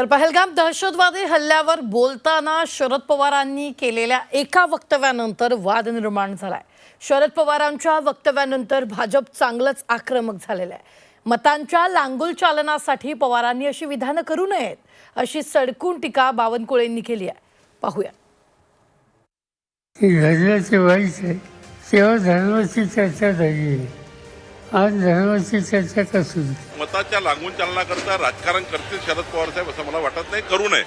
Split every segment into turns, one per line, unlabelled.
तर पहलगाम दहशतवादी हल्ल्यावर बोलताना शरद पवारांनी केलेल्या एका वक्तव्यानंतर वाद निर्माण झालाय. शरद पवारांच्या वक्तव्यानंतर भाजप चांगलंच आक्रमक झालेलं आहे. मतांच्या लांगुल चालनासाठी पवारांनी अशी विधानं करू नयेत अशी सडकून टीका बावनकुळेंनी केली आहे. पाहूया.
की घडल्याचे वाईट आहे. तेव्हा धर्माची चर्चा झाली आज धर्माची चर्चा कसू
मताच्या लागून चालनाकरता राजकारण करतील शरद पवार साहेब असं मला वाटत नाही. करू नये.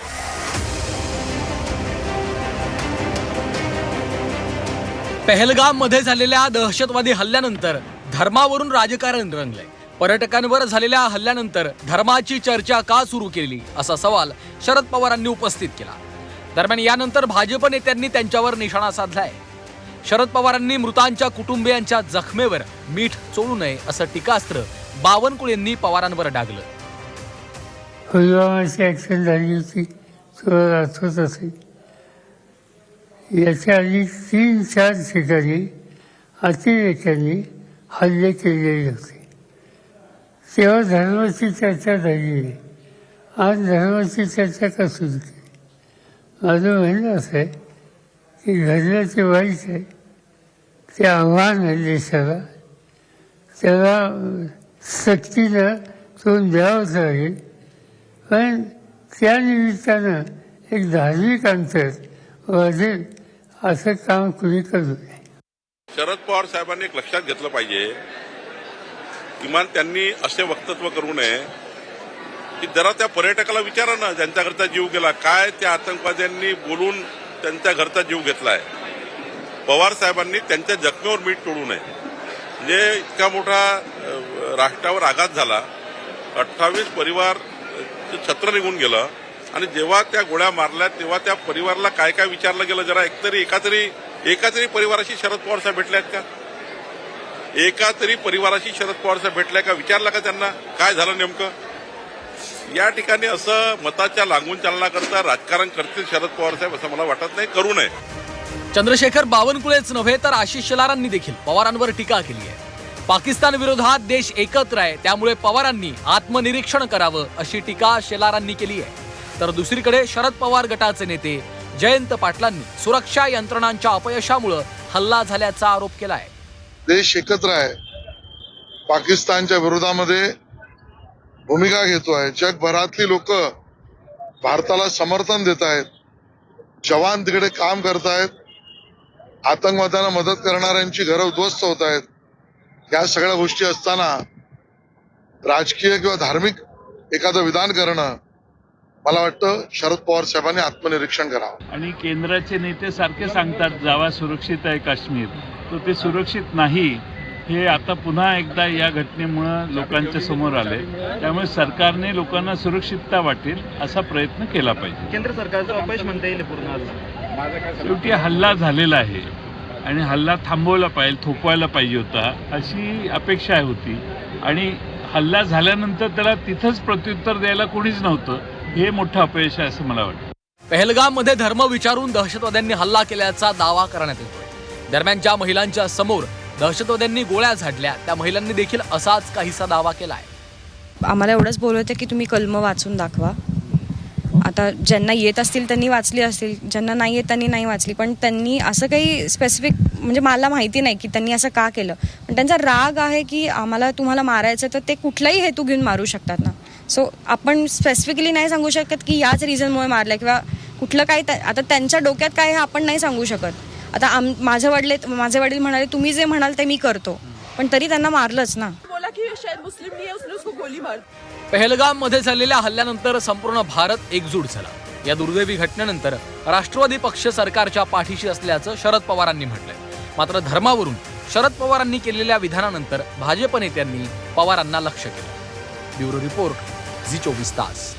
पहलगाममध्ये झालेल्या दहशतवादी हल्ल्यानंतर धर्मावरून राजकारण रंगलंय. पर्यटकांवर झालेल्या हल्ल्यानंतर धर्माची चर्चा का सुरू केली असा सवाल शरद पवारांनी उपस्थित केला. दरम्यान यानंतर भाजप नेत्यांनी त्यांच्यावर निशाणा साधलाय. शरद पवारांनी मृतांच्या कुटुंबियांच्या जखमेवर मीठ चोळू नये असं टीकास्त्र बावनकुळेंनी पवारांवर डागलं.
पुलवामाची ॲक्शन झाली होती. तुला आठवत असे. याच्या आधी तीन चार ठिकाणी अतिरेक्यांनी हल्ले केलेले होते. तेव्हा धर्माची चर्चा झाली. नाही आज धर्माची चर्चा का सुरू केली? माझं म्हणणं असं आहे की घडल्याचे वाईट आहे ते आव्हान आहे देशाला त्याला अं, सक्तीनं तोंड द्यावंच लागेल. पण त्यानिमित्तानं एक धार्मिक अंतर वाढेल असं काम कुणी करू नये.
शरद पवार साहेबांनी एक लक्षात घेतलं पाहिजे किमान त्यांनी असे वक्तव्य करू नये की जरा त्या पर्यटकाला विचारा ना ज्यांच्याकरता जीव गेला काय त्या आतंकवाद्यांनी बोलून त्यांच्या घरचा जीव घेतला आहे पवार साहेबांनी त्यांच्या जखमेवर मीठ तोडू नये. म्हणजे इतका मोठा राष्ट्रावर आघात झाला. अठ्ठावीस परिवार छत्र निघून गेलं. आणि जेव्हा त्या गोळ्या मारल्या तेव्हा त्या परिवाराला काय काय विचारलं गेलं? जरा एकतरी एका तरी एका तरी परिवाराशी शरद पवार साहेब भेटले आहेत का? एका तरी परिवाराशी शरद पवार साहेब भेटल्या का? विचारलं का त्यांना? काय झालं नेमकं? या ठिकाणी असं मताच्या लागून चालनाकरता राजकारण करतील शरद पवार साहेब असं मला वाटत नाही. करू नये.
चंद्रशेखर बावनकुळेच नव्हे तर आशिष शेलारांनी देखील पवारांवर टीका केली आहे. पाकिस्तान विरोधात देश एकत्र आहे त्यामुळे पवारांनी आत्मनिरीक्षण करावं अशी टीका शेलारांनी केली आहे. तर दुसरीकडे शरद पवार गटाचे नेते जयंत पाटलांनी सुरक्षा यंत्रणांच्या अपयशामुळे हल्ला झाल्याचा आरोप केला आहे
देश एकत्र आहे. पाकिस्तानच्या विरोधामध्ये भूमिका घेतो आहे. जगभरातली लोक भारताला समर्थन देत आहेत. जवान तिकडे काम करत आहेत. आतंकवाद्यांना मदत करणाऱ्यांची घरं उद्ध्वस्त होत आहेत. या सगळ्या गोष्टी असताना राजकीय किंवा धार्मिक एखादं विधान करणं मला वाटतं शरद पवार साहेबांनी आत्मनिरीक्षण करावं.
आणि केंद्राचे नेते सारखे सांगतात जावा सुरक्षित आहे काश्मीर. तर ते सुरक्षित नाही. हे आता पुन्हा एकदा या घटनेमुळं लोकांच्या समोर आले. त्यामुळे सरकारने लोकांना सुरक्षितता वाटेल असा प्रयत्न केला पाहिजे.
केंद्र सरकारचं अपयश म्हणता येईल पूर्ण
शेवटी हल्ला झालेला आहे आणि हल्ला थांबवला पाहिजे थोपवायला पाहिजे होता अशी अपेक्षा होती. आणि हल्ला झाल्यानंतर त्याला तिथंच प्रत्युत्तर द्यायला कोणीच नव्हतं. हे मोठं अपयश आहे असं मला वाटतं.
पहलगाममध्ये धर्म विचारून दहशतवाद्यांनी हल्ला केल्याचा दावा करण्यात येतोय. दरम्यान ज्या महिलांच्या समोर दहशतवाद्यांनी गोळ्या झाडल्या. त्या महिलांनी देखील असाच काहीसा दावा केला आहे
आम्हाला एवढंच बोलवत की तुम्ही कलम वाचून दाखवा. आता ज्यांना येत असतील त्यांनी वाचली असतील. ज्यांना नाही येत त्यांनी नाही वाचली. पण त्यांनी असं काही स्पेसिफिक म्हणजे मला माहिती नाही की त्यांनी असं का केलं. पण त्यांचा राग आहे की आम्हाला तुम्हाला मारायचं तर ते कुठलाही हेतू घेऊन मारू शकतात ना. सो आपण स्पेसिफिकली नाही सांगू शकत की याच रिझनमुळे मारलं किंवा कुठलं काय त्या- आता त्यांच्या डोक्यात काय हे आपण नाही सांगू शकत. आता आम माझे वडले माझे वडील म्हणाले तुम्ही जे म्हणाल ते मी करतो. पण तरी त्यांना मारलंच ना.
बोला कि शायद मुस्लिम नहीं है उसने उसको गोली मार.
पहलगाममध्ये झालेल्या हल्ल्यानंतर संपूर्ण भारत एकजूट झाला. या दुर्दैवी घटनेनंतर राष्ट्रवादी पक्ष सरकारच्या पाठीशी असल्याचं शरद पवारांनी म्हटलंय. मात्र धर्मावरून शरद पवारांनी केलेल्या विधानानंतर भाजप नेत्यांनी पवारांना लक्ष केलं. ब्युरो रिपोर्ट झी चोवीस तास.